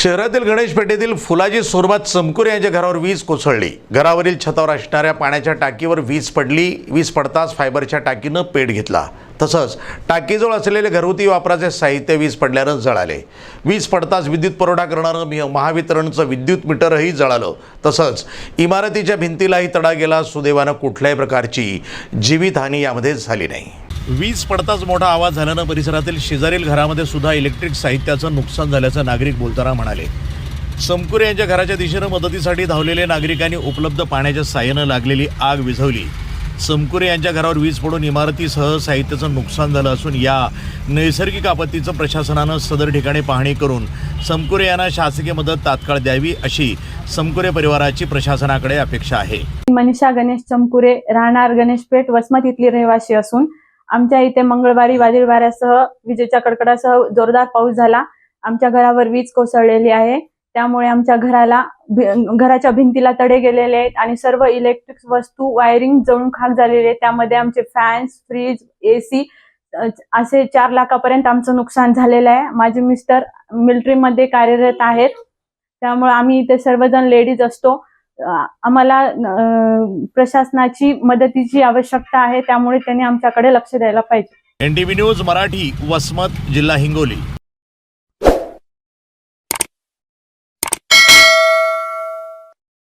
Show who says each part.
Speaker 1: शहरातील गणेश पेठेतील फुलाजी सोरबात चमकुरे यांच्या घरावर वीज कोसळली. घरावरील छतावर असणाऱ्या पाण्याच्या टाकीवर वीज पडली. वीज पडताच फायबरच्या टाकीनं पेट घेतला. तसंच टाकीजवळ असलेले घरगुती वापराचे साहित्य वीज पडल्यानं जळाले. वीज पडताच विद्युत पुरवठा करणारं महावितरणचं विद्युत मीटरही जळालं. तसंच इमारतीच्या भिंतीलाही तडा गेला सुदैवानं कुठल्याही प्रकारची जीवितहानी यामध्ये झाली नाही. वीज पडताच मोठा आवाज झाल्यानं परिसरातील शेजारील घरामध्ये सुद्धा इलेक्ट्रिक साहित्याचं नुकसान झाल्याचं नागरिक बोलताना म्हणाले. समकुरे यांच्या घराच्या दिशेनं मदतीसाठी धावलेल्या नागरिकांनी उपलब्ध पाण्याच्या साह्यानं लागलेली आग विझवली. समकुरे यांच्या घरावर वीज पडून इमारतीसह साहित्याचं नुकसान झालं असून या नैसर्गिक आपत्तीचं प्रशासनानं सदर ठिकाणी पाहणी करून समकुरे यांना शासकीय मदत तात्काळ द्यावी अशी समकुरे परिवाराची प्रशासनाकडे अपेक्षा आहे.
Speaker 2: मनीषा गणेश चमकुरे राहणार गणेशपेठ वसमत इथली रहिवासी असून आमच्या इथे मंगळवारी वादळी वाऱ्यासह विजेच्या कडकडासह जोरदार पाऊस झाला. आमच्या घरावर वीज कोसळलेली आहे. त्यामुळे आमच्या घराला भि- घराच्या भिंतीला तडे गेलेले आहेत आणि सर्व इलेक्ट्रिक वस्तू वायरिंग जळून खाक झालेले आहेत. त्यामध्ये आमचे फॅन्स फ्रीज एसी असे चार लाखापर्यंत आमचं नुकसान झालेलं आहे. माझे मिस्टर मिलिटरीमध्ये कार्यरत आहेत. त्यामुळे आम्ही इथे सर्वजण लेडीज असतो. आम्हाला प्रशासनाची मदतीची आवश्यकता आहे त्यामुळे त्यांनी आमच्याकडे लक्ष द्यायला पाहिजे.
Speaker 1: एन न्यूज मराठी वसमत जिल्हा हिंगोली.